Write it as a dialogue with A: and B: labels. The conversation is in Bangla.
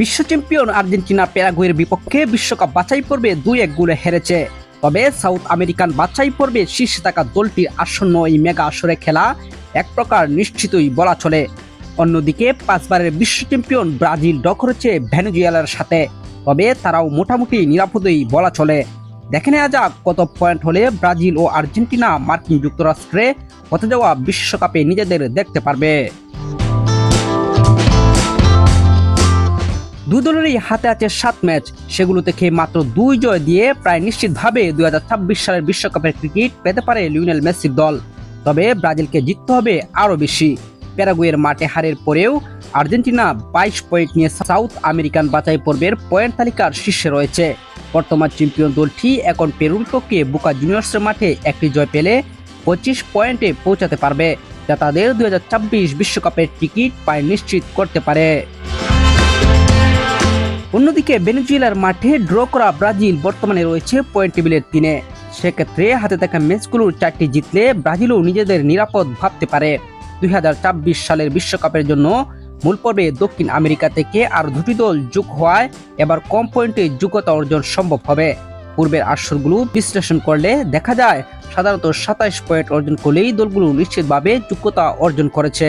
A: বিশ্ব চ্যাম্পিয়ন আর্জেন্টিনা প্যারাগুয়ের বিপক্ষে বিশ্বকাপ বাছাই পর্বে দুই এক গোলে হেরেছে। তবে সাউথ আমেরিকান বাছাই পর্বে শীর্ষে থাকা দলটির আসন্ন এই মেগা আসরে খেলা এক প্রকার নিশ্চিতই বলা চলে। অন্যদিকে পাঁচবারের বিশ্ব চ্যাম্পিয়ন ব্রাজিল ড করেছে ভেনেজুয়েলার সাথে। তবে তারাও মোটামুটি নিরাপদই বলা চলে। দেখে নেওয়া যাক কত পয়েন্ট হলে ব্রাজিল ও আর্জেন্টিনা মার্কিন যুক্তরাষ্ট্রে হতে যাওয়া বিশ্বকাপে নিজেদের দেখতে পারবে। দুই দলেরই হাতে আছে সাত ম্যাচ। সেগুলো থেকে মাত্র দুই জয় দিয়ে প্রায় নিশ্চিতভাবে দু হাজার ছাব্বিশ সালের বিশ্বকাপের ক্রিকেট পেতে পারে লিওনেল মেসির দল। তবে ব্রাজিলকে জিততে হবে আরও বেশি। প্যারাগুয়ের মাঠে হারের পরেও আর্জেন্টিনা বাইশ পয়েন্ট নিয়ে সাউথ আমেরিকান বাছাই পর্বের পয়েন্ট তালিকার শীর্ষে রয়েছে। বর্তমান চ্যাম্পিয়ন দলটি এখন পেরুর বিপক্ষে বুকা জুনিয়র্সের মাঠে একটি জয় পেলে পঁচিশ পয়েন্টে পৌঁছাতে পারবে, যা তাদের দুই বিশ্বকাপের টিকিট পায় নিশ্চিত করতে পারে। অন্যদিকে ভেনেজুয়েলার মাঠে ড্র করা ব্রাজিল বর্তমানে রয়েছে পয়েন্ট টেবিলের তিনে সেক্ষেত্রে হাতে থাকা ম্যাচগুলোর চারটি জিতলে ব্রাজিলও নিজেদের নিরাপদ ভাবতে পারে। দুই সালের বিশ্বকাপের জন্য মূল পর্বে দক্ষিণ আমেরিকা থেকে আর দুটি দল যোগ হওয়ায় এবার কম পয়েন্টে যোগ্যতা অর্জন সম্ভব হবে। পূর্বের আসরগুলো বিশ্লেষণ করলে দেখা যায়, সাধারণত সাতাইশ পয়েন্ট অর্জন করলেই দলগুলো নিশ্চিতভাবে যোগ্যতা অর্জন করেছে।